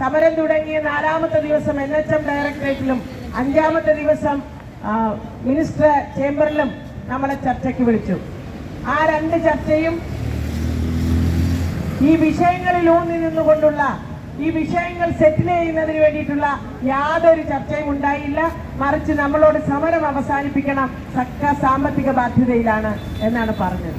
സമരം തുടങ്ങിയ നാലാമത്തെ ദിവസം എൻ എച്ച് എം ഡയറക്ടറേറ്റിലും അഞ്ചാമത്തെ ദിവസം മിനിസ്റ്റർ ചേംബറിലും നമ്മളെ ചർച്ചയ്ക്ക് വിളിച്ചു. ആ രണ്ട് ചർച്ചയും ഈ വിഷയങ്ങളിൽ ഊന്നി നിന്നുകൊണ്ടുള്ള ഈ വിഷയങ്ങൾ സെറ്റിൽ ചെയ്യുന്നതിന് വേണ്ടിയിട്ടുള്ള യാതൊരു ചർച്ചയും ഉണ്ടായില്ല. മറിച്ച് നമ്മളോട് സമരം അവസാനിപ്പിക്കണം. സർക്കാർ സാമ്പത്തിക ബാധ്യതയിലാണ് എന്നാണ് പറഞ്ഞത്.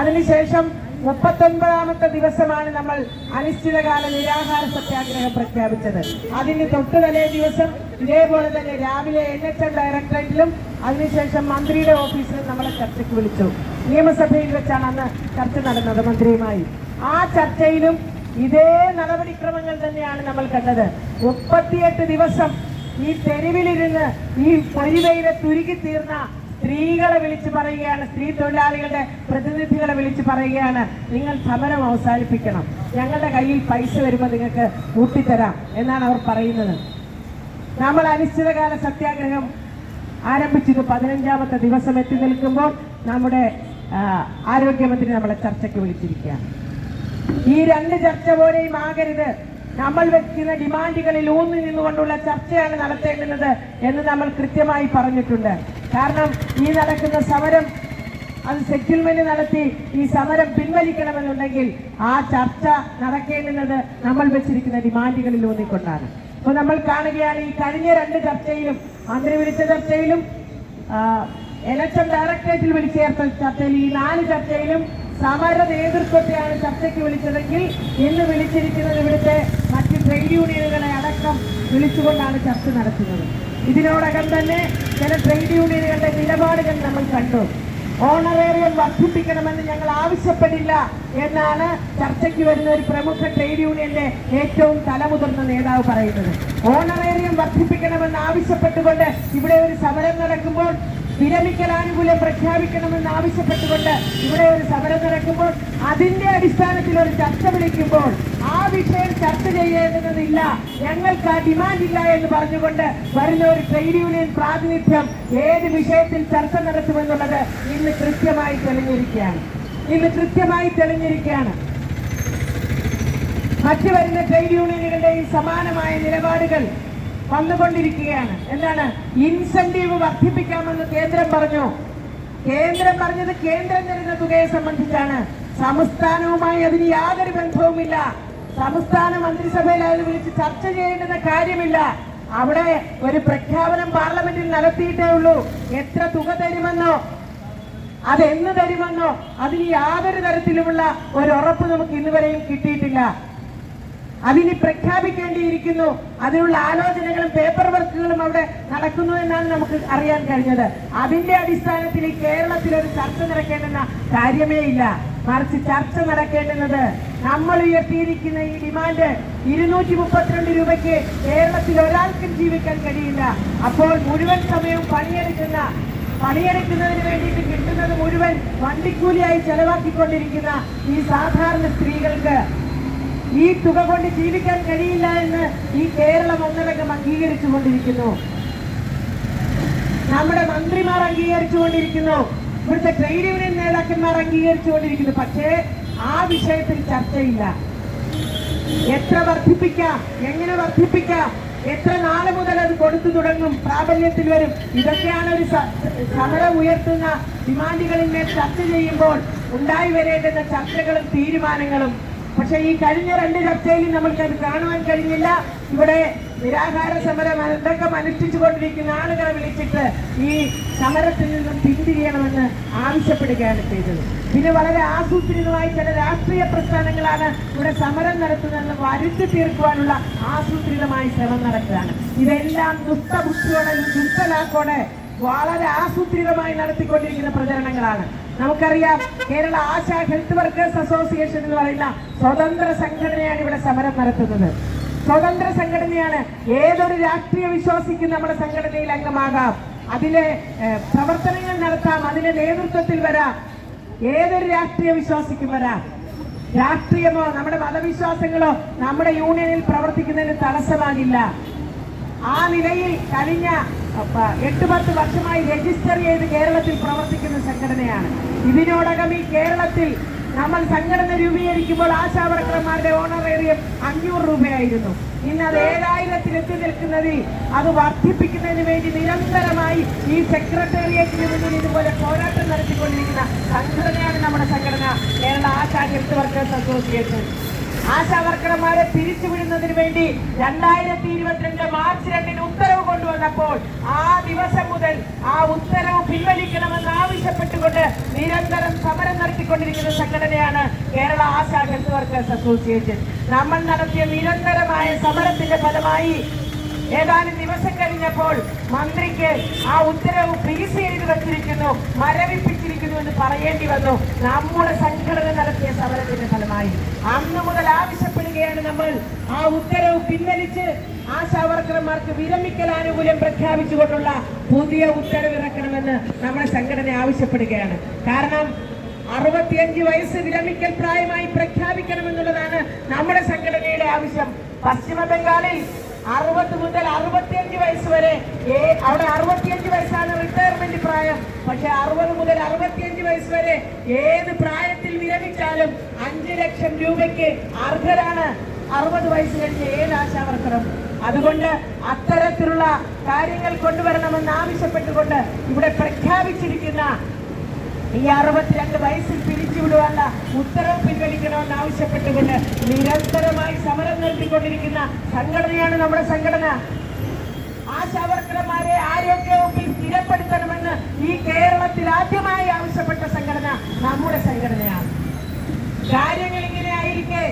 അതിനുശേഷം മുപ്പത്തൊൻപതാമത്തെ ദിവസമാണ് നമ്മൾ അനിശ്ചിതകാല നിരാഹാര സത്യാഗ്രഹം പ്രഖ്യാപിച്ചത്. അതിന് തൊട്ടു തലേ ദിവസം ഇതേപോലെ തന്നെ രാവിലെ എൻ എച്ച് എം ഡയറക്ടറേറ്റിലും അതിനുശേഷം മന്ത്രിയുടെ ഓഫീസിലും നമ്മളെ ചർച്ചയ്ക്ക് വിളിച്ചു. നിയമസഭയിൽ വെച്ചാണ് അന്ന് ചർച്ച നടന്നത് മന്ത്രിയുമായി. ആ ചർച്ചയിലും ഇതേ നടപടിക്രമങ്ങൾ തന്നെയാണ് നമ്മൾ കണ്ടത്. മുപ്പത്തിയെട്ട് ദിവസം ഈ തെരുവിലിരുന്ന് ഈ പൊരിവയിലെ തുരുകി തീർന്ന സ്ത്രീകളെ വിളിച്ച് പറയുകയാണ് സ്ത്രീ തൊഴിലാളികളുടെ പ്രതിനിധികളെ വിളിച്ച് പറയുകയാണ്. നിങ്ങൾ സമരം അവസാനിപ്പിക്കണം. ഞങ്ങളുടെ കയ്യിൽ പൈസ വരുമ്പോൾ നിങ്ങൾക്ക് കൂട്ടിത്തരാം എന്നാണ് അവർ പറയുന്നത്. നമ്മൾ അനിശ്ചിതകാല സത്യാഗ്രഹം ആരംഭിച്ചത് പതിനഞ്ചാമത്തെ ദിവസം എത്തി നിൽക്കുമ്പോൾ നമ്മുടെ ആരോഗ്യമന്ത്രി നമ്മളെ ചർച്ചയ്ക്ക് വിളിച്ചിരിക്കുകയാണ്. ഈ രണ്ട് ചർച്ച പോലെയും ആകരുത്. നമ്മൾ വെക്കുന്ന ഡിമാൻഡുകളിൽ ഊന്നി നിന്നുകൊണ്ടുള്ള ചർച്ചയാണ് നടത്തേണ്ടുന്നത് എന്ന് നമ്മൾ കൃത്യമായി പറഞ്ഞിട്ടുണ്ട്. കാരണം ഈ നടക്കുന്ന സമരം അത് സെറ്റിൽമെന്റ് നടത്തി ഈ സമരം പിൻവലിക്കണമെന്നുണ്ടെങ്കിൽ ആ ചർച്ച നടക്കേണ്ടുന്നത് നമ്മൾ വെച്ചിരിക്കുന്ന ഡിമാൻഡുകളിൽ ഊന്നിക്കൊണ്ടാണ്. അപ്പൊ നമ്മൾ കാണുകയാണ് ഈ കഴിഞ്ഞ രണ്ട് ചർച്ചയിലും മന്ത്രി വിളിച്ച ചർച്ചയിലും ഇലക്ഷൻ ഡയറക്ടറേറ്റിൽ വിളിച്ചു ചേർത്ത ചർച്ചയിൽ ഈ നാല് ചർച്ചയിലും സമര നേതൃത്വത്തെയാണ് ചർച്ചയ്ക്ക് വിളിച്ചതെങ്കിൽ ഇന്ന് വിളിച്ചിരിക്കുന്നത് ഇവിടുത്തെ ട്രേഡ് യൂണിയനുകളെ അടക്കം വിളിച്ചുകൊണ്ടാണ് ചർച്ച നടത്തുന്നത്. ഇതിനോടകം തന്നെ ചില ട്രേഡ് യൂണിയനുകളുടെ നിലപാടുകൾ നമ്മൾ കണ്ടു. ഓണറേറിയം വർദ്ധിപ്പിക്കണമെന്ന് ഞങ്ങൾ ആവശ്യപ്പെടില്ല എന്നാണ് ചർച്ചയ്ക്ക് വരുന്ന ഒരു പ്രമുഖ ട്രേഡ് യൂണിയന്റെ ഏറ്റവും തലമുതിർന്ന നേതാവ് പറയുന്നത്. ഓണറേറിയം വർദ്ധിപ്പിക്കണമെന്ന് ആവശ്യപ്പെട്ടുകൊണ്ട് ഇവിടെ ഒരു സമരം നടക്കുമ്പോൾ വിരമിക്കൽ ആനുകൂല്യം പ്രഖ്യാപിക്കണമെന്ന് ആവശ്യപ്പെട്ടുകൊണ്ട് ഇവിടെ ഒരു സമരം നടക്കുമ്പോൾ അതിന്റെ അടിസ്ഥാനത്തിൽ ഒരു ചർച്ച വിളിക്കുമ്പോൾ ആ വിഷയം ചർച്ച ചെയ്യേണ്ടതില്ല. ഞങ്ങൾക്ക് ആ ഡിമാൻഡ് ഇല്ല എന്ന് പറഞ്ഞുകൊണ്ട് വരുന്ന ഒരു ട്രേഡ് യൂണിയൻ പ്രാതിനിധ്യം ഏത് വിഷയത്തിൽ ചർച്ച നടത്തുമെന്നുള്ളത് ഇന്ന് കൃത്യമായി തെളിഞ്ഞിരിക്കുകയാണ്. ഇന്ന് കൃത്യമായി തെളിഞ്ഞിരിക്കുകയാണ്. മറ്റു വരുന്ന ട്രേഡ് യൂണിയനുകളുടെയും സമാനമായ നിലപാടുകൾ വന്നുകൊണ്ടിരിക്കുകയാണ്. എന്താണ്? ഇൻസെന്റീവ് വർദ്ധിപ്പിക്കാമെന്ന് കേന്ദ്രം പറഞ്ഞു. കേന്ദ്രം പറഞ്ഞത് കേന്ദ്രം തരുന്ന തുകയെ സംബന്ധിച്ചാണ്. സംസ്ഥാനവുമായി അതിന് യാതൊരു ബന്ധവുമില്ല. സംസ്ഥാന മന്ത്രിസഭയിൽ അത് വിളിച്ച് ചർച്ച ചെയ്യേണ്ടുന്ന കാര്യമില്ല. അവിടെ ഒരു പ്രഖ്യാപനം പാർലമെന്റിൽ നടത്തിയിട്ടേ ഉള്ളൂ. എത്ര തുക തരുമെന്നോ അതെന്ന് തരുമെന്നോ അതിന് യാതൊരു തരത്തിലുമുള്ള ഒരു ഉറപ്പ് നമുക്ക് ഇന്നുവരെയും കിട്ടിയിട്ടില്ല. അതിന് പ്രഖ്യാപിക്കേണ്ടിയിരിക്കുന്നു. അതിനുള്ള ആലോചനകളും പേപ്പർ വർക്കുകളും അവിടെ നടക്കുന്നു എന്നാണ് നമുക്ക് അറിയാൻ കഴിഞ്ഞത്. അതിന്റെ അടിസ്ഥാനത്തിൽ ഈ കേരളത്തിൽ ഒരു ചർച്ച നടക്കേണ്ടെന്ന കാര്യമേ ഇല്ല. മറിച്ച് ചർച്ച നടക്കേണ്ടുന്നത് നമ്മൾ ഉയർത്തിയിരിക്കുന്ന ഈ ഡിമാൻഡ് ഇരുന്നൂറ്റി മുപ്പത്തിരണ്ട് രൂപയ്ക്ക് കേരളത്തിൽ ഒരാൾക്കും ജീവിക്കാൻ കഴിയില്ല. അപ്പോൾ മുഴുവൻ സമയവും പണിയെടുക്കുന്ന പണിയെടുക്കുന്നതിന് വേണ്ടിയിട്ട് കിട്ടുന്നത് മുഴുവൻ വണ്ടിക്കൂലിയായി ചെലവാക്കിക്കൊണ്ടിരിക്കുന്ന ഈ സാധാരണ സ്ത്രീകൾക്ക് ഈ തുക കൊണ്ട് ജീവിക്കാൻ കഴിയില്ല എന്ന് ഈ കേരളം ഒന്നടങ്കം അംഗീകരിച്ചു കൊണ്ടിരിക്കുന്നു നമ്മുടെ മന്ത്രിമാർ അംഗീകരിച്ചു കൊണ്ടിരിക്കുന്നു ഇവിടുത്തെ ട്രേഡ് യൂണിയൻ നേതാക്കന്മാർ അംഗീകരിച്ചു കൊണ്ടിരിക്കുന്നു പക്ഷേ ആ വിഷയത്തിൽ ചർച്ചയില്ല. എത്ര വർദ്ധിപ്പിക്കാം? എങ്ങനെ വർദ്ധിപ്പിക്കാം? എത്ര നാൾ മുതൽ അത് കൊടുത്തു തുടങ്ങും? പ്രാബല്യത്തിൽ വരും. ഇതൊക്കെയാണ് ഒരു സമരം ഉയർത്തുന്ന ഡിമാൻഡുകളിന്മേൽ ചർച്ച ചെയ്യുമ്പോൾ ഉണ്ടായി വരേണ്ടുന്ന ചർച്ചകളും തീരുമാനങ്ങളും. പക്ഷെ ഈ കഴിഞ്ഞ രണ്ട് ചർച്ചയിലും അത് കാണുവാൻ കഴിഞ്ഞില്ല. ഇവിടെ നിരാഹാര സമരം അടക്കം അനുഷ്ഠിച്ചു കൊണ്ടിരിക്കുന്ന ആളുകളെ വിളിച്ചിട്ട് ഈ സമരത്തിൽ നിന്നും പിന്തിരിയണമെന്ന് ആവശ്യപ്പെടുകയാണ് ചെയ്തത്. പിന്നെ വളരെ ആസൂത്രിതമായി ചില രാഷ്ട്രീയ പ്രസ്ഥാനങ്ങളാണ് ഇവിടെ സമരം നടത്തുന്നതെന്ന് വരുത്തി തീർക്കുവാനുള്ള ആസൂത്രിതമായ ശ്രമം നടക്കുകയാണ്. ഇതെല്ലാം ദുഷ്ടബുദ്ധിയോടെ ദുഷ്ടലാക്കോടെ വളരെ ആസൂത്രിതമായി നടത്തിക്കൊണ്ടിരിക്കുന്ന പ്രചരണങ്ങളാണ്. നമുക്കറിയാം Kerala Asha health workers association എന്ന് പറയുന്ന സ്വതന്ത്ര സംഘടനയാണ് ഇവിടെ സമരം നടത്തുന്നത്. സ്വതന്ത്ര സംഘടനയാണ് ഏതൊരു രാഷ്ട്രീയ വിശ്വാസിക്കും നമ്മുടെ സംഘടനയിൽ അംഗമാകാം. അതിലെ പ്രവർത്തനങ്ങൾ നടത്താം അതിലെ നേതൃത്വത്തിൽ വരാം. ഏതൊരു രാഷ്ട്രീയ വിശ്വാസിക്കും വരാം. രാഷ്ട്രീയമോ നമ്മുടെ മതവിശ്വാസങ്ങളോ നമ്മുടെ യൂണിയനിൽ പ്രവർത്തിക്കുന്നതിന് തടസ്സമാകില്ല. ആ നിലയിൽ കഴിഞ്ഞ എട്ട് പത്ത് വർഷമായി രജിസ്റ്റർ ചെയ്ത് കേരളത്തിൽ പ്രവർത്തിക്കുന്ന സംഘടനയാണ്. ഇതിനോടകം ഈ കേരളത്തിൽ നമ്മൾ സംഘടന രൂപീകരിക്കുമ്പോൾ ആശാവർക്കർമാരുടെ ഓണറേറിയം അഞ്ഞൂറ് രൂപയായിരുന്നു. ഇന്ന് അത് ഏഴായിരത്തിൽ എത്തി നിൽക്കുന്നതിൽ അത് വർദ്ധിപ്പിക്കുന്നതിന് വേണ്ടി നിരന്തരമായി ഈ സെക്രട്ടേറിയറ്റിന് മുന്നിൽ ഇതുപോലെ പോരാട്ടം നടത്തിക്കൊണ്ടിരിക്കുന്ന സംഘടനയാണ് നമ്മുടെ സംഘടന. Kerala Asha health workers association. ആശാവർക്കർമാരെ പിരിച്ചുവിടുന്നതിന് വേണ്ടി രണ്ടായിരത്തി ഇരുപത്തിരണ്ട് മാർച്ച് രണ്ടിന് ഉത്തരവ് കൊണ്ടുവന്നപ്പോൾ ആ ദിവസം മുതൽ ആ ഉത്തരവ് പിൻവലിക്കണമെന്ന് ആവശ്യപ്പെട്ടുകൊണ്ട് നിരന്തരം സമരം നടത്തിക്കൊണ്ടിരിക്കുന്ന സംഘടനയാണ് Kerala Asha health workers association. നമ്മൾ നടത്തിയ നിരന്തരമായ സമരത്തിന്റെ ഫലമായി ഏതാനും ദിവസം കഴിഞ്ഞപ്പോൾ മന്ത്രിക്ക് ആ ഉത്തരവ് ഫ്രീസ് ചെയ്ത് വെച്ചിരിക്കുന്നു മരവിപ്പിച്ചിരിക്കുന്നു എന്ന് പറയേണ്ടി വന്നു. നമ്മുടെ സംഘടന നടത്തിയ സമരത്തിന്റെ ഫലമായി അന്ന് മുതൽ ആവശ്യപ്പെടുകയാണ് നമ്മൾ. ആ ഉത്തരവ് പിൻവലിച്ച് ആശാവർക്കർമാർക്ക് വിരമിക്കൽ ആനുകൂല്യം പ്രഖ്യാപിച്ചുകൊണ്ടുള്ള പുതിയ ഉത്തരവ് ഇറക്കണമെന്ന് നമ്മുടെ സംഘടന ആവശ്യപ്പെടുകയാണ്. കാരണം അറുപത്തിയഞ്ച് വയസ്സ് വിരമിക്കൽ പ്രായമായി പ്രഖ്യാപിക്കണമെന്നുള്ളതാണ് നമ്മുടെ സംഘടനയുടെ ആവശ്യം. പശ്ചിമ ബംഗാളിൽ അറുപത് മുതൽ അറുപത്തിയഞ്ച് വയസ്സ് വരെ. അവിടെ അറുപത്തിയഞ്ച് വയസ്സാണ് റിട്ടയർമെന്റ് പ്രായം. പക്ഷെ അറുപത് മുതൽ അറുപത്തിയഞ്ച് വയസ്സ് വരെ ഏത് പ്രായത്തിൽ വിരമിച്ചാലും അഞ്ച് ലക്ഷം രൂപയ്ക്ക് അർഹരാണ്. അറുപത് വയസ്സ് കഴിഞ്ഞ ഏത് ആശാവർക്കറും. അതുകൊണ്ട് അത്തരത്തിലുള്ള കാര്യങ്ങൾ കൊണ്ടുവരണമെന്ന് ആവശ്യപ്പെട്ടുകൊണ്ട് ഇവിടെ പ്രഖ്യാപിച്ചിരിക്കുന്ന ഈ അറുപത്തിരണ്ട് വയസ്സിൽ പിരിച്ചുവിടുവാനുള്ള ഉത്തരവ് പിൻവലിക്കണമെന്ന് ആവശ്യപ്പെട്ടുകൊണ്ട് നിരന്തരമായി സമരം നടത്തിക്കൊണ്ടിരിക്കുന്ന സംഘടനയാണ് നമ്മുടെ സംഘടന. ആശാവർക്കർമാരെ ആരോഗ്യ വകുപ്പിൽ സ്ഥിരപ്പെടുത്തണമെന്ന് ഈ കേരളത്തിൽ ആദ്യമായി ആവശ്യപ്പെട്ട സംഘടന നമ്മുടെ സംഘടനയാണ്. കാര്യങ്ങൾ ഇങ്ങനെ ആയിരിക്കെ.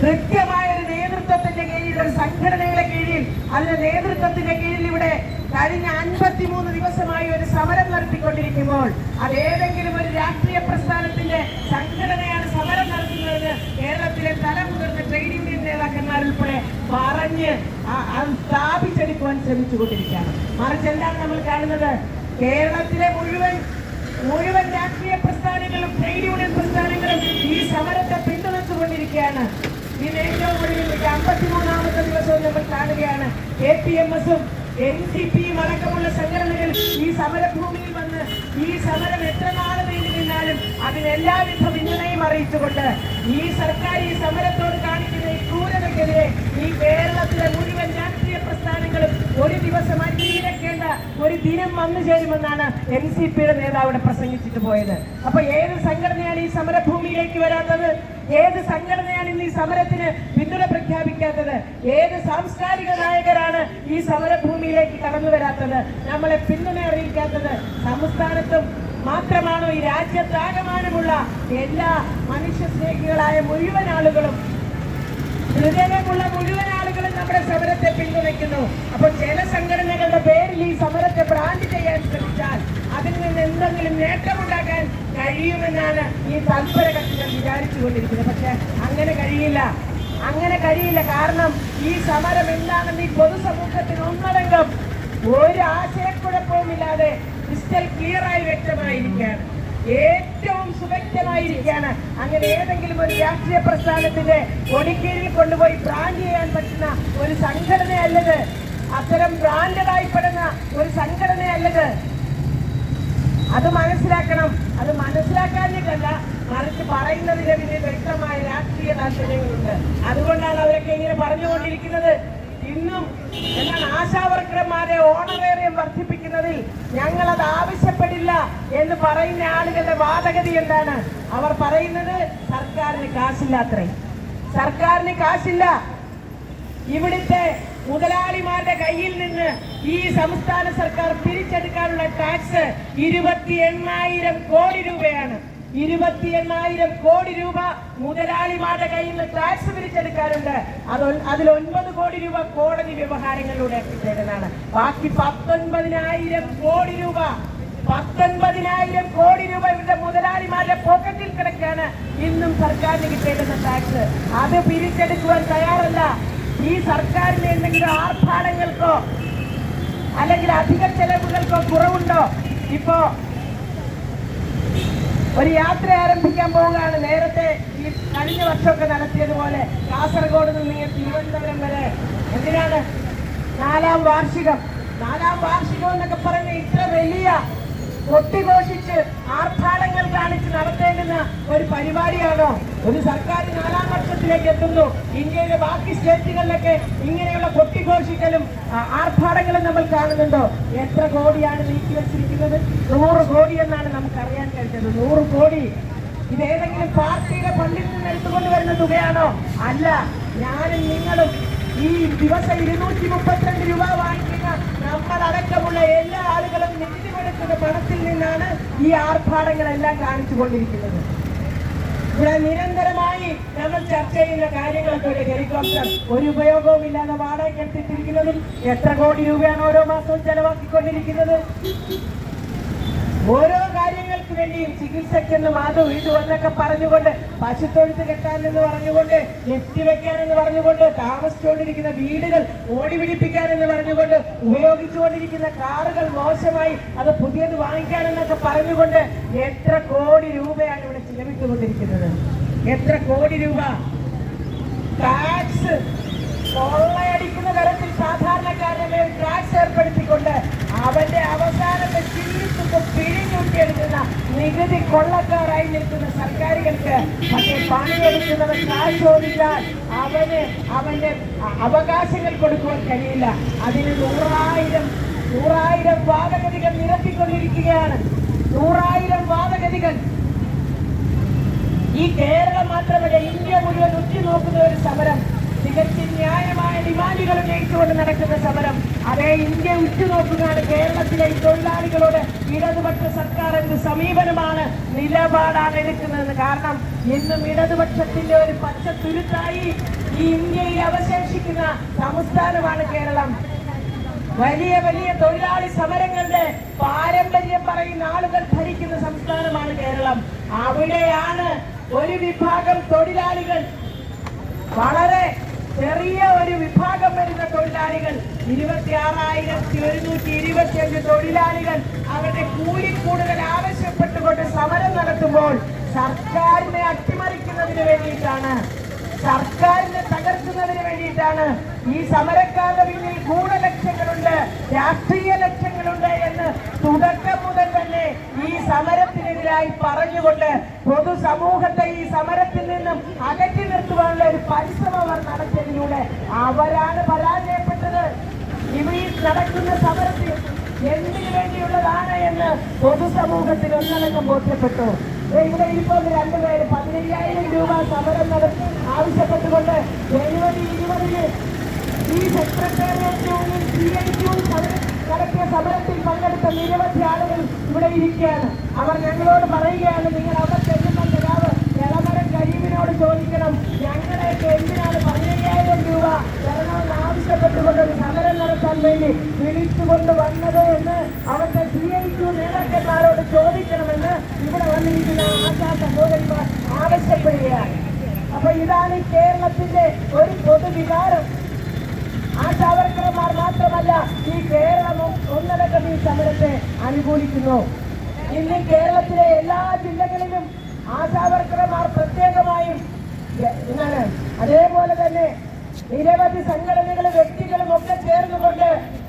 കൃത്യമായ ഒരു നേതൃത്വത്തിന്റെ കീഴിൽ ഒരു സംഘടനയുടെ കീഴിൽ അതിന്റെ നേതൃത്വത്തിന്റെ കീഴിൽ ഇവിടെ കഴിഞ്ഞ സമരം അത് ഏതെങ്കിലും ഒരു രാഷ്ട്രീയ പ്രസ്ഥാനത്തിന്റെ സംഘടനയാണ് സമരം നടത്തുന്നതെന്ന് കേരളത്തിലെ തലമുതിർന്ന ട്രേഡ് യൂണിയൻ നേതാക്കന്മാരുൾപ്പെടെ പറഞ്ഞ് സ്ഥാപിച്ചെടുക്കുവാൻ ശ്രമിച്ചുകൊണ്ടിരിക്കുകയാണ്. മറിച്ച് എന്താണ് നമ്മൾ കാണുന്നത്? കേരളത്തിലെ മുഴുവൻ മുഴുവൻ രാഷ്ട്രീയ പ്രസ്ഥാനങ്ങളും ട്രേഡ് യൂണിയൻ പ്രസ്ഥാനങ്ങളും ഈ സമരത്തെ പിന്തുണച്ചുകൊണ്ടിരിക്കുകയാണ്. ഇന്ന് ഏറ്റവും ഒടുവിൽ അമ്പത്തിമൂന്നാമത്തെ ദിവസവും നമ്മൾ കാണുകയാണ്. കെ പി എം എസും എൻ സി പിയും അടക്കമുള്ള സംഘടനകൾ ഈ സമരഭൂമിയിൽ ഈ സമരം എത്ര നാൾ നീണ്ടു നിന്നാലും അതിന് എല്ലാവിധ പിന്തുണയും അറിയിച്ചുകൊണ്ട് ഈ സർക്കാർ ഈ സമരത്തോട് കാണിക്കുന്ന ഈ ക്രൂരതയ്ക്കെതിരെ ഈ കേരളത്തിലെ മുഴുവൻ രാഷ്ട്രീയ പ്രസ്ഥാനങ്ങളും ഒരു ദിവസം അടിയിലക്കേണ്ട ഒരു ദിനം വന്നു ചേരുമെന്നാണ് എൻ സി പിയുടെ നേതാവ് ഇവിടെ പ്രസംഗിച്ചിട്ട് പോയത്. അപ്പൊ ഏത് സംഘടനയാണ് ഈ സമരഭൂമിയിലേക്ക് വരാത്തത്? ഏത് സംഘടനയാണ് ഇന്ന് ഈ സമരത്തിന് പിന്തുണ പ്രഖ്യാപിക്കാത്തത്? ഏത് സാംസ്കാരിക നായകരാണ് ഈ സമരഭൂമിയിലേക്ക് കടന്നു വരാത്തത്? നമ്മളെ പിന്തുണ അറിയിക്കാത്തത് സംസ്ഥാനത്തും മാത്രമാണോ? ഈ രാജ്യത്താകമാനമുള്ള എല്ലാ മനുഷ്യ സ്നേഹികളായ മുഴുവൻ ആളുകളും ഹൃദയമുള്ള മുഴുവൻ ആളുകളും നമ്മുടെ സമരത്തെ പിന്തുണയ്ക്കുന്നു. അപ്പോൾ ചില സംഘടനകളുടെ പേരിൽ ഈ സമരത്തെ ബ്രാൻഡ് ചെയ്യാൻ ശ്രമിച്ചാൽ അതിൽ നിന്ന് എന്തെങ്കിലും നേട്ടമുണ്ടാക്കാൻ കഴിയുമെന്നാണ് ഈ തൽപര കക്ഷികൾ വിചാരിച്ചുകൊണ്ടിരിക്കുന്നത്. പക്ഷെ അങ്ങനെ കഴിയില്ല. അങ്ങനെ കഴിയില്ല. കാരണം ഈ സമരം എന്താണെന്ന് ഈ പൊതുസമൂഹത്തിന് ഒന്നടങ്കം ഒരു ആശയക്കുഴപ്പവുമില്ലാതെ ക്രിസ്റ്റൽ ക്ലിയറായി വ്യക്തമായിരിക്കുകയാണ്. ഏറ്റവും സുവ്യക്തമായിരിക്കുകയാണ് അങ്ങനെ ഏതെങ്കിലും ഒരു രാഷ്ട്രീയ പ്രസ്ഥാനത്തിന്റെ കൊടിക്കീഴിൽ കൊണ്ടുപോയി ബ്രാൻഡ് ചെയ്യാൻ പറ്റുന്ന ഒരു സംഘടനയല്ലത്. അത്തരം ബ്രാൻഡഡായിപ്പെടുന്ന ഒരു സംഘടനയല്ലത്. അത് മനസ്സിലാക്കണം. അത് മനസ്സിലാക്കാഞ്ഞിട്ടല്ല മറിച്ച് പറയുന്നതിന് വലിയ വ്യക്തമായ രാഷ്ട്രീയ താല്പര്യങ്ങളുണ്ട്. അതുകൊണ്ടാണ് അവരൊക്കെ ഇങ്ങനെ പറഞ്ഞുകൊണ്ടിരിക്കുന്നത്. ഇന്നും എന്നാൽ ആശാവർക്കർമാരെ ഓണറേറിയം വർദ്ധിപ്പിക്കുന്നതിൽ ഞങ്ങൾ അത് ആവശ്യപ്പെടില്ല എന്ന് പറയുന്ന ആളുകളുടെ വാദഗതി എന്താണ്? അവർ പറയുന്നത് സർക്കാരിന് കാശില്ലാത്രേ. സർക്കാരിന് കാശില്ല. ഇവിടുത്തെ മുതലാളിമാരുടെ കയ്യിൽ നിന്ന് ഈ സംസ്ഥാന സർക്കാർ പിരിച്ചെടുക്കാനുള്ള ടാക്സ് ഇരുപത്തി എണ്ണായിരം കോടി രൂപയാണ്. ഇരുപത്തി എണ്ണായിരം കോടി രൂപ മുതലാളിമാരുടെ കയ്യിൽ നിന്ന് ടാക്സ് പിരിച്ചെടുക്കാറുണ്ട്. അത് അതിൽ ഒൻപത് കോടി രൂപ കോടതി വ്യവഹാരങ്ങളിലൂടെ എത്തിച്ചേരുന്നതാണ് ബാക്കി പത്തൊൻപതിനായിരം കോടി രൂപ പത്തൊൻപതിനായിരം കോടി രൂപ ഇവരുടെ മുതലാളിമാരുടെ പോക്കറ്റിൽ കിടക്കാണ് ഇന്നും സർക്കാരിന് കിട്ടേണ്ടുന്ന ടാക്സ് അത് പിരിച്ചെടുക്കുവാൻ തയ്യാറല്ല. ഈ സർക്കാരിന് എന്തെങ്കിലും ആർഭാടങ്ങൾക്കോ അല്ലെങ്കിൽ അധിക ചെലവുകൾക്കോ കുറവുണ്ടോ? ഇപ്പോ ഒരു യാത്ര ആരംഭിക്കാൻ പോവുകയാണ്. നേരത്തെ ഈ കഴിഞ്ഞ വർഷമൊക്കെ നടത്തിയതുപോലെ കാസർഗോഡ് നിന്ന് തിരുവനന്തപുരം വരെ. എന്തിനാണ്? നാലാം വാർഷികം. നാലാം വാർഷികം എന്നൊക്കെ പറഞ്ഞ ഇത്ര വലിയ കൊട്ടിഘോഷിച്ച് ആർഭാടങ്ങൾ കാണിച്ച് നടത്തേണ്ടുന്ന ഒരു പരിപാടിയാണോ? ഒരു സർക്കാർ നാലാം വർഷത്തിലേക്ക് എത്തുന്നു. ഇന്ത്യയിലെ ബാക്കി സ്റ്റേറ്റുകളിലൊക്കെ ഇങ്ങനെയുള്ള കൊട്ടിഘോഷിക്കലും ആർഭാടങ്ങളും നമ്മൾ കാണുന്നുണ്ടോ? എത്ര കോടിയാണ് നീക്കി വെച്ചിരിക്കുന്നത്? നൂറ് കോടി എന്നാണ് നമുക്ക് അറിയാൻ കഴിഞ്ഞത്. നൂറ് കോടി. ഇത് ഏതെങ്കിലും പാർട്ടിയുടെ ഫണ്ടിൽ നിന്ന് എടുത്തുകൊണ്ട് വരുന്ന തുകയാണോ? അല്ല. ഞാനും നിങ്ങളും ഈ ദിവസം ഇരുന്നൂറ്റി മുപ്പത്തിരണ്ട് രൂപ വാങ്ങിക്കുന്ന നമ്മളടക്കമുള്ള എല്ലാ കൊടുക്കുന്ന പണത്തിൽ നിന്നാണ് ഈ ആർഭാടങ്ങളെല്ലാം കാണിച്ചു കൊണ്ടിരിക്കുന്നത് ഇവിടെ നിരന്തരമായി നമ്മൾ ചർച്ച ചെയ്യുന്ന കാര്യങ്ങളൊക്കെ ഹെലികോപ്റ്റർ ഒരു ഉപയോഗവും ഇല്ലാതെ വാടക എടുത്തിട്ടിരിക്കുന്നതിൽ എത്ര കോടി രൂപയാണ് ഓരോ മാസവും ചെലവാക്കിക്കൊണ്ടിരിക്കുന്നത്? ഓരോ കാര്യങ്ങൾക്ക് വേണ്ടിയും ചികിത്സയ്ക്കെന്നും അതും ഇതും എന്നൊക്കെ പറഞ്ഞുകൊണ്ട് പശുത്തൊഴുത്ത് കെട്ടാനെന്ന് പറഞ്ഞുകൊണ്ട് ലിഫ്റ്റ് വെക്കാനെന്ന് പറഞ്ഞുകൊണ്ട് താമസിച്ചുകൊണ്ടിരിക്കുന്ന വീടുകൾ ഓടി പിടിപ്പിക്കാനെന്ന് പറഞ്ഞുകൊണ്ട് ഉപയോഗിച്ചുകൊണ്ടിരിക്കുന്ന കാറുകൾ മോശമായി അത് പുതിയത് വാങ്ങിക്കാനെന്നൊക്കെ പറഞ്ഞുകൊണ്ട് എത്ര കോടി രൂപയാണ് ഇവിടെ ചിലവിട്ടുകൊണ്ടിരിക്കുന്നത്? എത്ര കോടി രൂപ? ടാക്സ് കൊള്ളയടിക്കുന്ന തരത്തിൽ സാധാരണക്കാരനെ ടാക്സ് ഏർപ്പെടുത്തിക്കൊണ്ട് അവന്റെ അവസാനത്തെ ചില്ലിത്തുമ്പ് പിഴിഞ്ഞൂട്ടിയെടുക്കുന്ന നികുതി കൊള്ളക്കാരായി നിൽക്കുന്ന സർക്കാരുകൾക്ക് പക്ഷേ പണിയെടുക്കുന്നവൻ കാശ് ചോദിച്ചാൽ അവന് അവന്റെ അവകാശങ്ങൾ കൊടുക്കുവാൻ കഴിയില്ല. അതിന് നൂറായിരം നൂറായിരം വാദഗതികൾ നിരത്തിക്കൊണ്ടിരിക്കുകയാണ്. നൂറായിരം വാദഗതികൾ. ഈ കേരളം മാത്രമല്ല ഇന്ത്യ മുഴുവൻ ഉറ്റുനോക്കുന്ന ഒരു സമരം. തികച്ചും ന്യായമായ ഡിമാൻഡുകൾ ഉന്നയിച്ചുകൊണ്ട് നടക്കുന്ന സമരം. അതേ ഇന്ത്യ ഉറ്റുനോക്കുകയാണ്. കേരളത്തിലെ തൊഴിലാളികളോട് ഇടതുപക്ഷ സർക്കാർ എന്ത് സമീപനമാണ് നിലപാടാണ് എടുക്കുന്നത് കാരണം ഇന്നും ഇടതുപക്ഷത്തിന്റെ ഒരു പച്ച തുരുത്തായി ഈ ഇന്ത്യയിൽ അവശേഷിക്കുന്ന സംസ്ഥാനമാണ് കേരളം. വലിയ വലിയ തൊഴിലാളി സമരങ്ങളുടെ പാരമ്പര്യം പറയുന്ന ആളുകൾ ഭരിക്കുന്ന സംസ്ഥാനമാണ് കേരളം. അവിടെയാണ് ഒരു വിഭാഗം തൊഴിലാളികൾ വളരെ ചെറിയ ഒരു വിഭാഗം വരുന്ന തൊഴിലാളികൾ ഇരുപത്തി ആറായിരത്തി ഒരുന്നൂറ്റി ഇരുപത്തിയഞ്ച് തൊഴിലാളികൾ അവരുടെ കൂലി കൂടുതൽ ആവശ്യപ്പെട്ടുകൊണ്ട് സമരം നടത്തുമ്പോൾ സർക്കാരിനെ അട്ടിമറിക്കുന്നതിന് വേണ്ടിയിട്ടാണ്. സർക്കാരിനെ തകർക്കുന്നതിന് വേണ്ടിയിട്ടാണ് ഈ സമരക്കാരുടെ പിന്നിൽ ഗൂഢലക്ഷ്യങ്ങളുണ്ട് രാഷ്ട്രീയ ലക്ഷ്യങ്ങളുണ്ട് എന്ന് തുടക്കം മുതൽ തന്നെ ഈ സമരത്തിനെതിരായി പറഞ്ഞുകൊണ്ട് പൊതുസമൂഹത്തെ ഈ സമരത്തിൽ നിന്നും അകറ്റി നിർത്തുവാനുള്ള ഒരു പരിശ്രമം അവർ നടത്തിയതിലൂടെ അവരാണ് പരാജയപ്പെട്ടത്. ഇവിടെ നടക്കുന്ന സമരത്തിൽ എന്തിനു വേണ്ടിയുള്ളതാണ് എന്ന് പൊതുസമൂഹത്തിൽ ഒന്നടങ്കം ബോധ്യപ്പെട്ടു. ഇവിടെ ഇപ്പോൾ രണ്ടുപേര് പതിനയ്യായിരം രൂപ സമരം നടത്തി ആവശ്യപ്പെട്ടുകൊണ്ട് ജനുവരി ഇരുപതിന് ഈ സെക്രട്ടേറിയറ്റ് സി ഐ നടത്തിയ സമരത്തിൽ പങ്കെടുത്ത നിരവധി ആളുകൾ ഇവിടെ ഇരിക്കുകയാണ്. അവർ ഞങ്ങളോട് പറയുകയാണ് നിങ്ങൾ അവിടെ ചെല്ലുന്ന നേതാവ് ഇളമരം കരീമിനോട് ചോദിക്കണം. ഞങ്ങളെയൊക്കെ എന്തിനാണ് പതിനയ്യായിരം രൂപ തരണമെന്ന് ആവശ്യപ്പെട്ടുകൊണ്ട് ഒരു സമരം നടത്താൻ വേണ്ടി വിളിച്ചുകൊണ്ട് വന്നത് എന്ന് അവരുടെ സി ഐ യു നേതാക്കന്മാരോട് ചോദിക്കണമെന്ന് ഇവിടെ വന്നിരിക്കുന്ന ആശാ സഹോദരിമാർ ആവശ്യപ്പെടുകയാണ്. അപ്പൊ ഇതാണ് കേരളത്തിന്റെ ഒരു പൊതുവികാരം. മാത്രമല്ല ഈ കേരളം ഒന്നടക്കം ഈ സമരത്തെ അനുകൂലിക്കുന്നു. ഇന്ന് കേരളത്തിലെ എല്ലാ ജില്ലകളിലും ആശാവർക്കർമാർ പ്രത്യേകമായും എന്താണ്? അതേപോലെ തന്നെ നിരവധി സംഘടനകളും വ്യക്തികളും ഒക്കെ ചേർന്നുകൊണ്ട്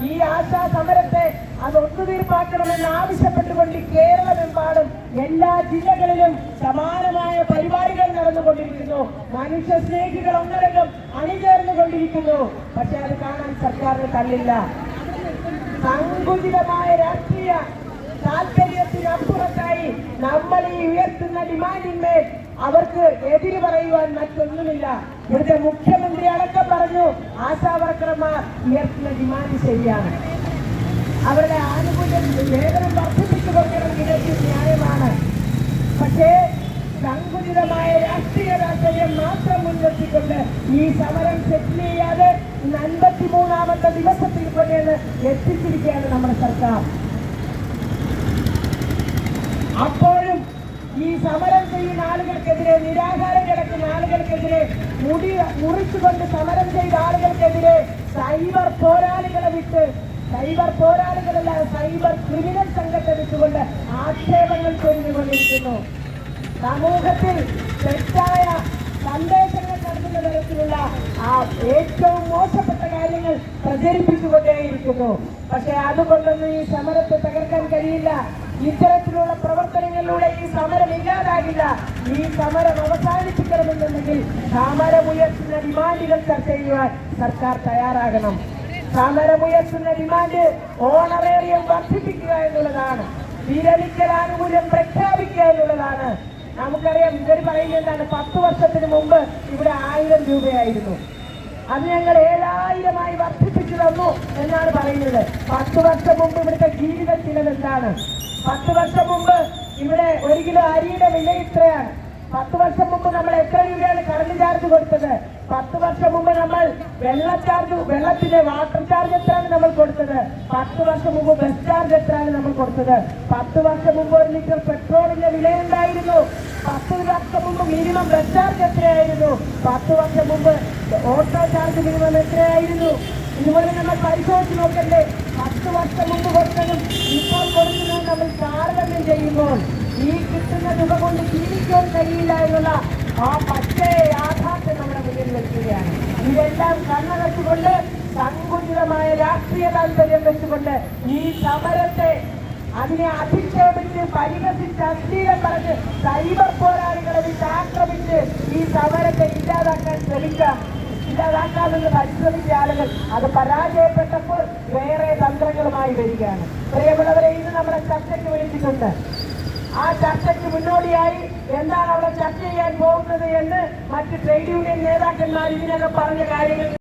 ഈ ആശാ സമരത്തെ അത് ഒത്തുതീർപ്പാക്കണമെന്ന് ആവശ്യപ്പെട്ടുകൊണ്ട് കേരളമെമ്പാടും എല്ലാ ജില്ലകളിലും സമാനമായ പരിപാടികൾ നടന്നുകൊണ്ടിരിക്കുന്നു. മനുഷ്യ സ്നേഹികൾ ഒന്നരകം അണിചേർന്നുകൊണ്ടിരിക്കുന്നു. പക്ഷെ അത് കാണാൻ സർക്കാരിന് തള്ളില്ല. സങ്കുചിതമായ രാഷ്ട്രീയ താല്പര്യത്തിനപ്പുറത്തായി നമ്മൾ ഈ ഉയർത്തുന്ന ഡിമാൻഡിന്മേൽ അവർക്ക് എതിര് പറയുവാൻ മറ്റൊന്നുമില്ല. ഇവിടുത്തെ മുഖ്യമന്ത്രി അടക്കം പറഞ്ഞു ആശാവർക്കർമാർ ഉയർത്തുന്ന ഡിമാൻഡ് ശരിയാണ്. അവരുടെ ആനുകൂല്യം വേതനം വർദ്ധിപ്പിച്ചു കൊടുക്കണം ന്യായമാണ്. പക്ഷേ സങ്കുചിതമായ രാഷ്ട്രീയ രാഷ്ട്രീയം മാത്രം മുൻനിർത്തിക്കൊണ്ട് ഈ സമരം സെറ്റിൽ ചെയ്യാതെ അൻപത്തി അൻപത്തിമൂന്നാമത്തെ ദിവസത്തിൽ കൊണ്ടുവന്ന് എത്തിച്ചിരിക്കുകയാണ് നമ്മുടെ സർക്കാർ. അപ്പോഴും ഈ സമരം ചെയ്യുന്ന ആളുകൾക്കെതിരെ നിരാഹാരം കിടക്കുന്ന ആളുകൾക്കെതിരെ മുടി മുറിച്ചുകൊണ്ട് സമരം ചെയ്ത ആളുകൾക്കെതിരെ സൈബർ പോരാളികളെ വിട്ട് സൈബർ പോരാളികളല്ല സൈബർ ക്രിമിനൽ സംഘത്തെ വിട്ടുകൊണ്ട് ആക്ഷേപങ്ങൾ ചൊരിഞ്ഞുകൊണ്ടിരിക്കുന്നു സമൂഹത്തിൽ തെറ്റായ സന്ദേശങ്ങൾ നടത്തുന്ന തരത്തിലുള്ള ആ ഏറ്റവും മോശപ്പെട്ട കാര്യങ്ങൾ പ്രചരിപ്പിച്ചുകൊണ്ടേയിരിക്കുന്നു. പക്ഷെ അതുകൊണ്ടൊന്നും ഈ സമരത്തെ തകർക്കാൻ കഴിയില്ല. ഇത്തരത്തിലുള്ള പ്രവർത്തനങ്ങളിലൂടെ ഈ സമരം ഇല്ലാതാകില്ല. ഈ സമരം അവസാനിപ്പിക്കണമെന്നുണ്ടെങ്കിൽ സമരമുയർത്തുന്ന ഡിമാൻഡുകൾ ചർച്ച ചെയ്യുവാൻ സർക്കാർ തയ്യാറാകണം. സമരമുയർത്തുന്ന ഡിമാൻഡ് ഓണറേറിയം വർദ്ധിപ്പിക്കുക എന്നുള്ളതാണ്. വിരമിക്കൽ ആനുകൂല്യം പ്രഖ്യാപിക്കുക എന്നുള്ളതാണ്. നമുക്കറിയാം ഇവർ പറയുന്നത് എന്താണ്? പത്ത് വർഷത്തിന് മുമ്പ് ഇവിടെ ആയിരം രൂപയായിരുന്നു. അത് ഞങ്ങൾ ഏഴായിരമായി വർദ്ധിപ്പിച്ചു തന്നു എന്നാണ് പറയുന്നത്. പത്ത് വർഷം മുമ്പ് ഇവിടുത്തെ ജീവിത ചിലവ് എന്താണ് പത്ത് വർഷം മുമ്പ് ഇവിടെ ഒരു കിലോ അരിയുടെ വില ഇത്രയാണ്. പത്ത് വർഷം മുമ്പ് നമ്മൾ എത്ര രൂപയാണ് കറണ്ട് ചാർജ് കൊടുത്തത്? പത്ത് വർഷം മുമ്പ് നമ്മൾ വെള്ള ചാർജ് വെള്ളത്തിന്റെ വാട്ടർ ചാർജ് എത്രയാണ് നമ്മൾ കൊടുത്തത്? പത്ത് വർഷം മുമ്പ് ബസ് ചാർജ് എത്രയാണ് നമ്മൾ കൊടുത്തത്? പത്ത് വർഷം മുമ്പ് ഒരു ലിറ്റർ പെട്രോളിന്റെ വില ഉണ്ടായിരുന്നു പത്ത് വർഷം മുമ്പ് മിനിമം ബസ് ചാർജ് എത്രയായിരുന്നു? പത്ത് വർഷം മുമ്പ് ഓട്ടോ ചാർജ് മിനിമം എത്രയായിരുന്നു? ഇതുപോലെ നമ്മൾ പരിശോധിച്ച് നോക്കണ്ടേ? പത്ത് വർഷം മുമ്പ് കൊടുത്തതും ഇപ്പോൾ കൊടുക്കുന്നതും നമ്മൾ താരതമ്യം ചെയ്യുമ്പോൾ ഈ കിട്ടുന്ന തുക കൊണ്ട് ജീവിക്കാൻ കഴിയില്ല എന്നുള്ള ആ പച്ചയ യാഥാർത്ഥ്യം നമ്മുടെ മുന്നിൽ വെക്കുകയാണ്. ഇതെല്ലാം കണ്ണടച്ചുകൊണ്ട് സങ്കുചിതമായ രാഷ്ട്രീയ താല്പര്യം വെച്ചുകൊണ്ട് ഈ സമരത്തെ അതിനെ അധിക്ഷേപിച്ച് പരിഹസിച്ച് അശ്ലീലം പറഞ്ഞ് സൈബർ പോരാളികളെ വിട്ട് ആക്രമിച്ച് ഈ സമരത്തെ ഇല്ലാതാക്കാൻ ശ്രമിക്കാം. ഇല്ലാതാക്കാമെന്ന് പരിശ്രമിച്ച ആളുകൾ അത് പരാജയപ്പെട്ടപ്പോൾ വേറെ തന്ത്രങ്ങളുമായി വരികയാണ്. പ്രിയമുള്ളവരെ ഇന്ന് നമ്മുടെ ചർച്ചയ്ക്ക് വിളിച്ചിട്ടുണ്ട് ആ ചർച്ചയ്ക്ക് മുന്നോടിയായി എന്താണ് അവിടെ ചർച്ച ചെയ്യാൻ പോകുന്നത് എന്ന് മറ്റ് ട്രേഡ് യൂണിയൻ നേതാക്കന്മാർ ഇതിനകം പറഞ്ഞ കാര്യങ്ങൾ